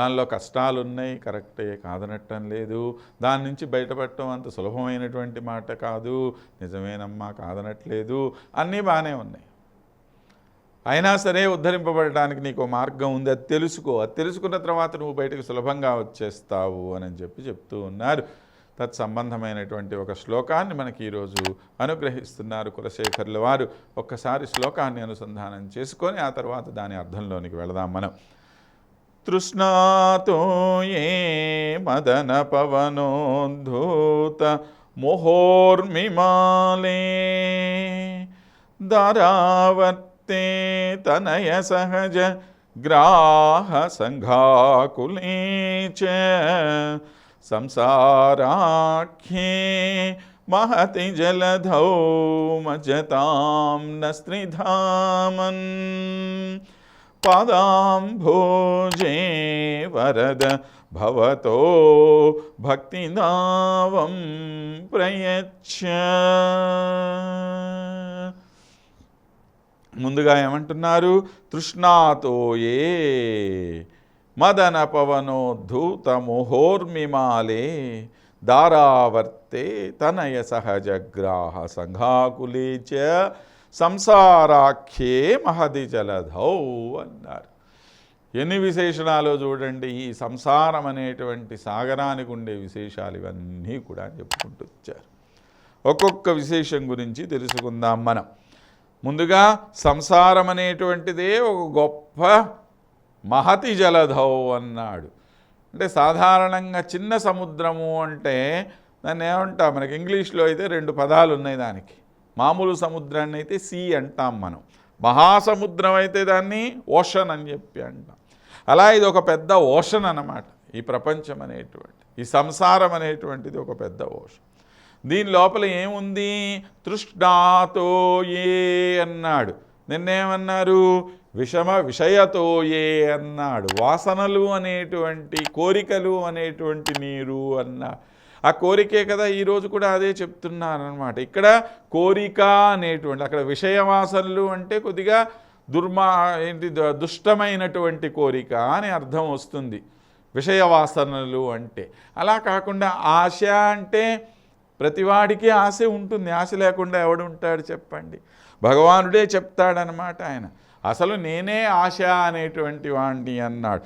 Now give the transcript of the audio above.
దానిలో కష్టాలు ఉన్నాయి కరెక్టే కాదనట్టం లేదు. దాని నుంచి బయటపడటం అంత సులభమైనటువంటి మాట కాదు. నిజమేనమ్మా కాదనట్లేదు. అన్నీ బాగానే ఉన్నాయి. అయినా సరే ఉద్ధరింపబడటానికి నీకు మార్గం ఉంది. అది తెలుసుకో. అది తెలుసుకున్న తర్వాత నువ్వు బయటకు సులభంగా వచ్చేస్తావు అని చెప్పి చెప్తూ ఉన్నారు. తత్సంబంధమైనటువంటి ఒక శ్లోకాన్ని మనకి ఈరోజు అనుగ్రహిస్తున్నారు కులశేఖరుల వారు. ఒక్కసారి శ్లోకాన్ని అనుసంధానం చేసుకొని ఆ తర్వాత దాని అర్థంలోనికి వెళదాం మనం. తృష్ణాతో ఏ మదన పవనోద్ధూత మోహోర్మిమాలే ధరావర్తే తనయ సహజ గ్రాహ సంఘాకులే చ సంసారాఖ్యే మహతి జలధౌ మజతాం న స్త్రిధామన్ పదాంభోజే వరద భవతో భక్తినావం ప్రయచ్చ. ముందుగా ఏమంటున్నారు? తృష్ణాతోయే మదన పవనోద్ధూత దారావర్తే తనయ సహజగ్రాహ సంఘాకులే చ సంసారాఖ్యే మహది జలధౌ అన్నారు. ఎన్ని విశేషణాలు చూడండి ఈ సంసారం అనేటువంటి సాగరానికి ఉండే విశేషాలు ఇవన్నీ కూడా చెప్పుకుంటూ వచ్చారు. ఒక్కొక్క విశేషం గురించి తెలుసుకుందాం మనం. ముందుగా సంసారం అనేటువంటిదే ఒక గొప్ప మహతి జలధౌ అన్నాడు. అంటే సాధారణంగా చిన్న సముద్రము అంటే దాన్ని ఏమంటా మనకి ఇంగ్లీష్లో అయితే రెండు పదాలు ఉన్నాయి దానికి. మామూలు సముద్రాన్ని అయితే సీ అంటాం మనం. మహాసముద్రం అయితే దాన్ని ఓషన్ అని చెప్పి అంటాం. అలా ఇది ఒక పెద్ద ఓషన్ అన్నమాట. ఈ ప్రపంచం అనేటువంటి ఈ సంసారం అనేటువంటిది ఒక పెద్ద ఓషన్. దీని లోపల ఏముంది? తృష్ణాతో ఏ అన్నాడు. నిన్నేమన్నారు? విషమ విషయతో ఏ అన్నాడు. వాసనలు అనేటువంటి కోరికలు అనేటువంటి నీరు అన్నాడు ఆ కోరికే కదా ఈరోజు కూడా అదే చెప్తున్నారనమాట ఇక్కడ కోరిక అనేటువంటి అక్కడ విషయవాసనలు అంటే కొద్దిగా దుర్మా ఏంటి దుష్టమైనటువంటి కోరిక అని అర్థం వస్తుంది. విషయవాసనలు అంటే. అలా కాకుండా ఆశ అంటే ప్రతివాడికి ఆశ ఉంటుంది. ఆశ లేకుండా ఎవడు ఉంటాడు చెప్పండి. భగవానుడే చెప్తాడనమాట ఆయన. అసలు నేనే ఆశ అనేటువంటి వాణ్ణి అన్నాడు.